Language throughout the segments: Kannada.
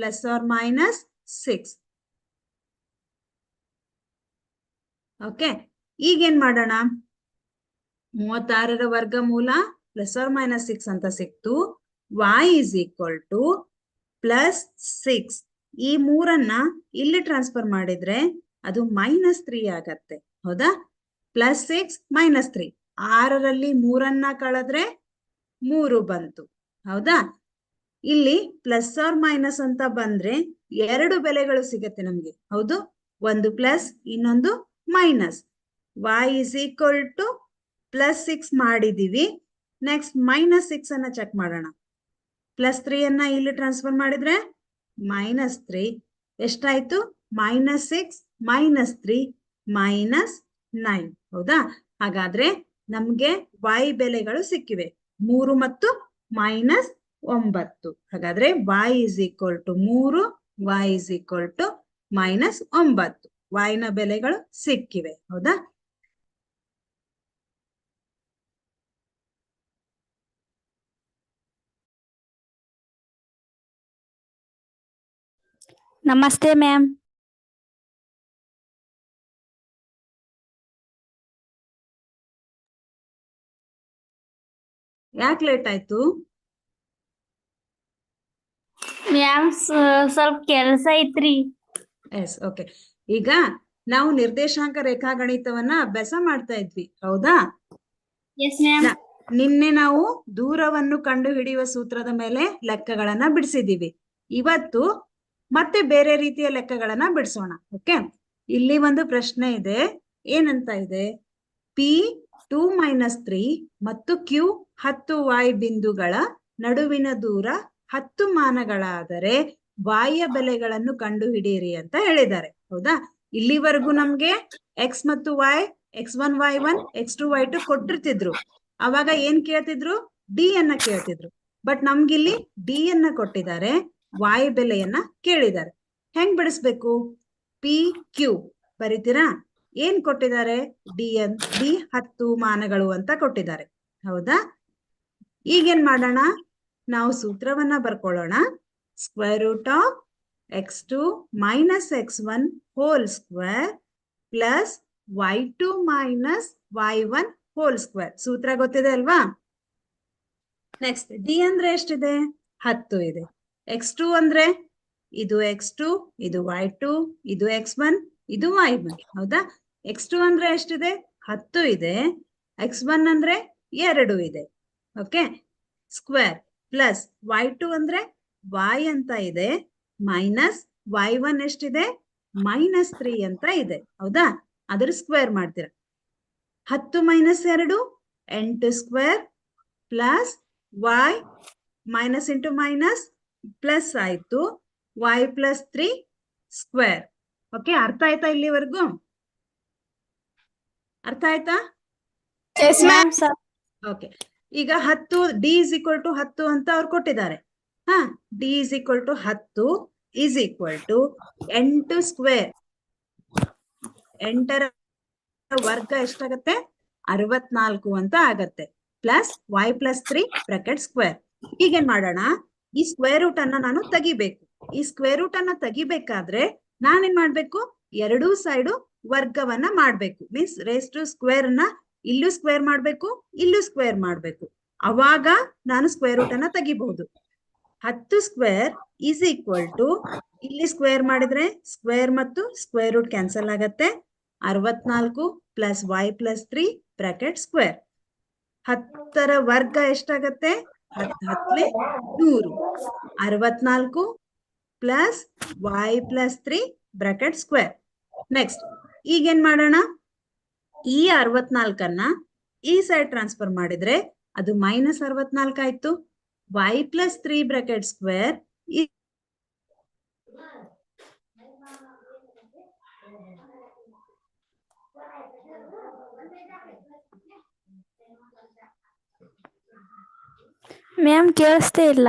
Plus r minus six okay ಈಗೇನ್ ಮಾಡೋಣ? ಮೂವತ್ತಾರರ ವರ್ಗಮೂಲ ಪ್ಲಸ್ ಆರ್ ಮೈನಸ್ ಸಿಕ್ಸ್ ಅಂತ ಸಿಕ್ತು. Y is equal plus six ಈ ಮೂರನ್ನ ಇಲ್ಲಿ ಟ್ರಾನ್ಸ್ಫರ್ ಮಾಡಿದ್ರೆ ಅದು ಮೈನಸ್ ತ್ರೀ ಆಗತ್ತೆ. ಹೌದಾ? ಪ್ಲಸ್ ಸಿಕ್ಸ್ ಮೈನಸ್ ತ್ರೀ ಆರರಲ್ಲಿ ಮೂರನ್ನ ಕಳೆದ್ರೆ ಮೂರು ಬಂತು. ಹೌದಾ? ಇಲ್ಲಿ ಪ್ಲಸ್ ಆರ್ ಮೈನಸ್ ಅಂತ ಬಂದ್ರೆ ಎರಡು ಬೆಲೆಗಳು ಸಿಗತ್ತೆ ನಮ್ಗೆ. ಹೌದು? ಒಂದು ಪ್ಲಸ್ ಇನ್ನೊಂದು minus y is equal to plus six ಮಾಡಿದೀವಿ. ನೆಕ್ಸ್ಟ್ ಮೈನಸ್ ಸಿಕ್ಸ್ ಅನ್ನ ಚೆಕ್ ಮಾಡೋಣ. ಪ್ಲಸ್ ತ್ರೀ ಅನ್ನ ಇಲ್ಲಿ ಟ್ರಾನ್ಸ್ಫರ್ ಮಾಡಿದ್ರೆ? ಮೈನಸ್ ತ್ರೀ ಎಷ್ಟಾಯ್ತು? Minus six minus three minus nine ಹೌದಾ? ಹಾಗಾದ್ರೆ ನಮ್ಗೆ y ಬೆಲೆಗಳು ಸಿಕ್ಕಿವೆ. ಮೂರು ಮತ್ತು ಮೈನಸ್ ಒಂಬತ್ತು. ಹಾಗಾದ್ರೆ ವಾಯ್ ಇಸ್ ಈಕ್ವಲ್ ಟು ಮೂರು y is equal to minus ಒಂಬತ್ತು. y ನ ಬೆಲೆಗಳು ಸಿಕ್ಕಿವೆ. ಹೌದಾ? ನಮಸ್ತೆ ಮ್ಯಾಮ್. ಯಾಕೆ ಲೇಟ್ ಆಯ್ತು? ಮ್ಯಾಮ್ ಸ್ವಲ್ಪ ಕೆಲಸ ಐತ್ರಿ. Yes okay. ಈಗ ನಾವು ನಿರ್ದೇಶಾಂಕ ರೇಖಾಗಣಿತವನ್ನ ಅಭ್ಯಾಸ ಮಾಡ್ತಾ ಇದ್ವಿ ಹೌದಾ? Yes ma'am. ನಿನ್ನೆ ನಾವು ದೂರವನ್ನು ಕಂಡು ಹಿಡಿಯುವ ಸೂತ್ರದ ಮೇಲೆ ಲೆಕ್ಕಗಳನ್ನ ಬಿಡಿಸಿದೀವಿ ಇವತ್ತು ಮತ್ತೆ ಬೇರೆ ರೀತಿಯ ಲೆಕ್ಕಗಳನ್ನ ಬಿಡಿಸೋಣ ಓಕೆ? ಇಲ್ಲಿ ಒಂದು ಪ್ರಶ್ನೆ ಇದೆ. ಏನಂತ ಇದೆ? ಪಿ ಟೂ ಮೈನಸ್ ತ್ರೀ ಮತ್ತು ಕ್ಯೂ ಹತ್ತು ವಾಯ್ ಬಿಂದುಗಳ ನಡುವಿನ ದೂರ ಹತ್ತು ಮಾನಗಳಾದರೆ ವಾಯ ಬೆಲೆಗಳನ್ನು ಕಂಡುಹಿಡಿಯಿರಿ ಅಂತ ಹೇಳಿದ್ದಾರೆ. ಹೌದಾ? ಇಲ್ಲಿವರೆಗೂ ನಮ್ಗೆ ಎಕ್ಸ್ ಮತ್ತು y x one y one x two y two ಕೊಟ್ಟಿರ್ತಿದ್ರು. ಅವಾಗ ಏನ್ ಕೇಳ್ತಿದ್ರು? ಡಿ ಅನ್ನ ಕೇಳ್ತಿದ್ರು. ಬಟ್ ನಮ್ಗಿಲ್ಲಿ ಡಿ ಅನ್ನ ಕೊಟ್ಟಿದ್ದಾರೆ ವಾಯ್ ಬೆಲೆಯನ್ನ ಕೇಳಿದ್ದಾರೆ. ಹೆಂಗ್ ಬಿಡಿಸ್ಬೇಕು? ಪಿ ಕ್ಯೂ ಬರೀತೀರಾ? ಏನ್ ಕೊಟ್ಟಿದ್ದಾರೆ? ಡಿ ಎನ್ ಡಿ ಹತ್ತು ಮಾನಗಳು ಅಂತ ಕೊಟ್ಟಿದ್ದಾರೆ. ಹೌದಾ? ಈಗೇನ್ ಮಾಡೋಣ? ನಾವು ಸೂತ್ರವನ್ನ ಬರ್ಕೊಳ್ಳೋಣ. Square root of x two minus x one whole square plus y two minus y one whole square ಸೂತ್ರ ಗೊತ್ತಿದೆ ಅಲ್ವಾ? ನೆಕ್ಸ್ಟ್ ಡಿ ಅಂದ್ರೆ ಎಷ್ಟಿದೆ? ಹತ್ತು ಇದೆ. ಎಕ್ಸ್ ಟು ಅಂದ್ರೆ ಇದು ಎಕ್ಸ್ ಟು ಇದು ವೈ ಟು ಇದು ಎಕ್ಸ್ ಒನ್ ಇದು ವೈ ಒನ್ ಹೌದಾ? ಎಕ್ಸ್ ಟು ಅಂದ್ರೆ ಎಷ್ಟಿದೆ? ಹತ್ತು ಇದೆ. ಎಕ್ಸ್ ಒನ್ ಅಂದ್ರೆ ಎರಡು ಇದೆ. Okay square plus y two ಅಂದ್ರೆ ವೈ ಅಂತ ಇದೆ ಮೈನಸ್ ವೈ ಒನ್ ಎಷ್ಟಿದೆ ಮೈನಸ್ ತ್ರೀ ಅಂತ ಇದೆ. ಹೌದಾ? ಅದ್ರ ಸ್ಕ್ವೇರ್ ಮಾಡ್ತೀರಾ. ಹತ್ತು ಮೈನಸ್ ಎರಡು ಎಂಟು square plus y minus into minus plus ಆಯ್ತು. Y plus three square okay ಅರ್ಥ ಆಯ್ತಾ ಇಲ್ಲಿವರೆಗೂ? ಅರ್ಥ ಆಯ್ತಾ? ಓಕೆ ಈಗ ಹತ್ತು ಡಿ ಇಸ್ ಈಕ್ವಲ್ ಟು ಹತ್ತು ಅಂತ ಅವ್ರು ಕೊಟ್ಟಿದ್ದಾರೆ. ಹಾ ಡಿ ಇಸ್ ಈಕ್ವಲ್ ಟು ಹತ್ತು ಇಸ್ ಈಕ್ವಲ್ ಟು ಎಂಟು ಸ್ಕ್ವೇರ್ ಎಂಟರ ವರ್ಗ ಎಷ್ಟಾಗತ್ತೆ? ಅರವತ್ನಾಲ್ಕು ಅಂತ ಆಗತ್ತೆ. Plus y plus three bracket square ಹೀಗೇನ್ ಮಾಡೋಣ? ಈ ಸ್ಕ್ವೇರ್ ರೂಟ್ ಅನ್ನ ನಾನು ತೆಗಿಬೇಕು. ಈ ಸ್ಕ್ವೇರ್ ರೂಟ್ ಅನ್ನ ತೆಗಿಬೇಕಾದ್ರೆ ನಾನೇನ್ ಮಾಡ್ಬೇಕು? ಎರಡೂ ಸೈಡು ವರ್ಗವನ್ನ ಮಾಡ್ಬೇಕು. ಮೀನ್ಸ್ ರೇಸ್ ಟು ಸ್ಕ್ವೇರ್ನ ಇಲ್ಲೂ ಸ್ಕ್ವೇರ್ ಮಾಡ್ಬೇಕು, ಇಲ್ಲೂ ಸ್ಕ್ವೇರ್ ಮಾಡ್ಬೇಕು. ಅವಾಗ ನಾನು ಸ್ಕ್ವೇರ್ ರೂಟ್ ಅನ್ನ ತೆಗಿಬಹುದು. ಹತ್ತು ಸ್ಕ್ವೇರ್ ಈಸ್ ಈಕ್ವಲ್ ಟು ಇಲ್ಲಿ ಸ್ಕ್ವೇರ್ ಮಾಡಿದ್ರೆ ಸ್ಕ್ವೇರ್ ಮತ್ತು ಸ್ಕ್ವೇರ್ ರೂಟ್ ಕ್ಯಾನ್ಸಲ್ ಆಗತ್ತೆ. ಅರವತ್ನಾಲ್ಕು plus y plus three bracket square ಹತ್ತರ ವರ್ಗ ಎಷ್ಟಾಗತ್ತೆ? ಹತ್ತು ಹತ್ಲೆ ನೂರು. ಅರವತ್ನಾಲ್ಕು plus y plus three bracket square next ಈಗೇನ್ ಮಾಡೋಣ? ಈ ಅರವತ್ನಾಲ್ಕನ್ನ ಈ ಸೈಡ್ ಟ್ರಾನ್ಸ್ಫರ್ ಮಾಡಿದ್ರೆ ಅದು ಮೈನಸ್ ಅರವತ್ನಾಲ್ಕು ಆಯ್ತು. Y plus three bracket square ma'am ಕೇಳಿಸ್ತೇ ಇಲ್ಲ.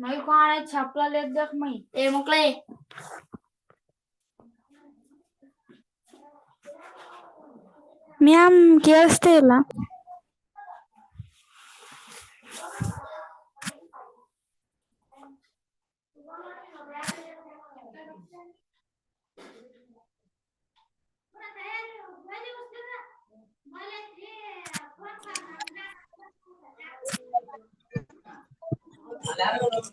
Noi cu ane chapla le dek mai. E mukle. Mi-am chestia la. Dank u wel.